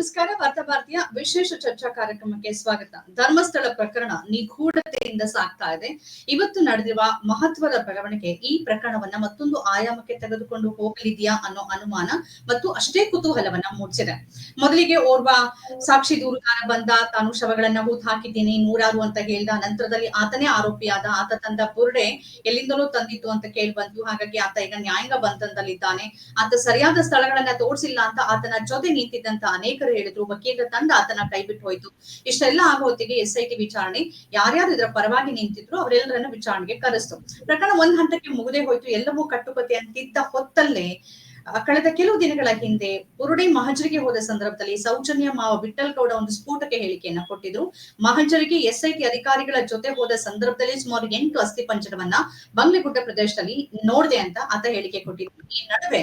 ನಮಸ್ಕಾರ, ವಾರ್ತಾ ಭಾರತೀಯ ವಿಶೇಷ ಚರ್ಚಾ ಕಾರ್ಯಕ್ರಮಕ್ಕೆ ಸ್ವಾಗತ. ಧರ್ಮಸ್ಥಳ ಪ್ರಕರಣ ನಿಗೂಢತೆಯಿಂದ ಸಾಗ್ತಾ ಇದೆ. ಇವತ್ತು ನಡೆದಿರುವ ಮಹತ್ವದ ಬೆಳವಣಿಗೆ ಈ ಪ್ರಕರಣವನ್ನ ಮತ್ತೊಂದು ಆಯಾಮಕ್ಕೆ ತೆಗೆದುಕೊಂಡು ಹೋಗಲಿದೆಯಾ ಅನ್ನೋ ಅನುಮಾನ ಮತ್ತು ಅಷ್ಟೇ ಕುತೂಹಲವನ್ನ ಮೂಡಿಸಿದೆ. ಮೊದಲಿಗೆ ಓರ್ವ ಸಾಕ್ಷಿ ದೂರುದಾರ ಬಂದ, ತಾನು ಶವಗಳನ್ನ ಹೂತ್ ಹಾಕಿದ್ದೀನಿ, ನೂರಾರು ಅಂತ ಹೇಳ್ದ ನಂತರದಲ್ಲಿ ಆತನೇ ಆರೋಪಿಯಾದ. ಆತ ತಂದ ಬುರುಡೆ ಎಲ್ಲಿಂದಲೂ ತಂದಿತ್ತು ಅಂತ ಕೇಳಿ ಬಂತು ಹಾಗಾಗಿ ಆತ ಈಗ ನ್ಯಾಯಾಂಗ ಬಂಧನದಲ್ಲಿದ್ದಾನೆ. ಆತ ಸರಿಯಾದ ಸ್ಥಳಗಳನ್ನ ತೋರಿಸಿಲ್ಲ ಅಂತ ಆತನ ಜೊತೆ ನಿಂತಿದ್ದಂತ ಅನೇಕರು ಹೇಳಿದ್ರು ವಕೀಲರ ತಂಡ ಆತನ ಕೈ ಬಿಟ್ಟು ಹೋಯ್ತು. ಇಷ್ಟೆಲ್ಲ ಆಗೋ ಹೊತ್ತಿಗೆ ಎಸ್ ಐ ಟಿ ವಿಚಾರಣೆ, ಯಾರ್ಯಾರು ಇದರ ಪರವಾಗಿ ನಿಂತಿದ್ರು ಅವರೆಲ್ಲರನ್ನ ವಿಚಾರಣೆಗೆ ಕರೆಸ್ತು. ಪ್ರಕರಣ ಒಂದ್ ಹಂತಕ್ಕೆ ಮುಗದೆ ಹೋಯ್ತು. ಎಲ್ಲವೂ ಕಟ್ಟುಕತೆ ಅಂತಿದ್ದ ಹೊತ್ತಲ್ಲೇ ಕಳೆದ ಕೆಲವು ದಿನಗಳ ಹಿಂದೆ ಬುರುಡೆ ಮಹಜರಿಗೆ ಹೋದ ಸಂದರ್ಭದಲ್ಲಿ ಸೌಜನ್ಯ ಮಾವ ವಿಠಲ್ ಗೌಡ ಒಂದು ಸ್ಫೋಟಕ ಹೇಳಿಕೆಯನ್ನ ಕೊಟ್ಟಿದ್ರು. ಮಹಜರಿಗೆ ಎಸ್ಐಟಿ ಅಧಿಕಾರಿಗಳ ಜೊತೆ ಹೋದ ಸಂದರ್ಭದಲ್ಲಿ ಸುಮಾರು ಎಂಟು ಅಸ್ಥಿ ಪಂಜರವನ್ನ ಬಂಗ್ಲೆಗುಡ್ಡ ಪ್ರದೇಶದಲ್ಲಿ ನೋಡಿದೆ ಅಂತ ಆತ ಹೇಳಿಕೆ ಕೊಟ್ಟಿದ್ರು. ಈ ನಡುವೆ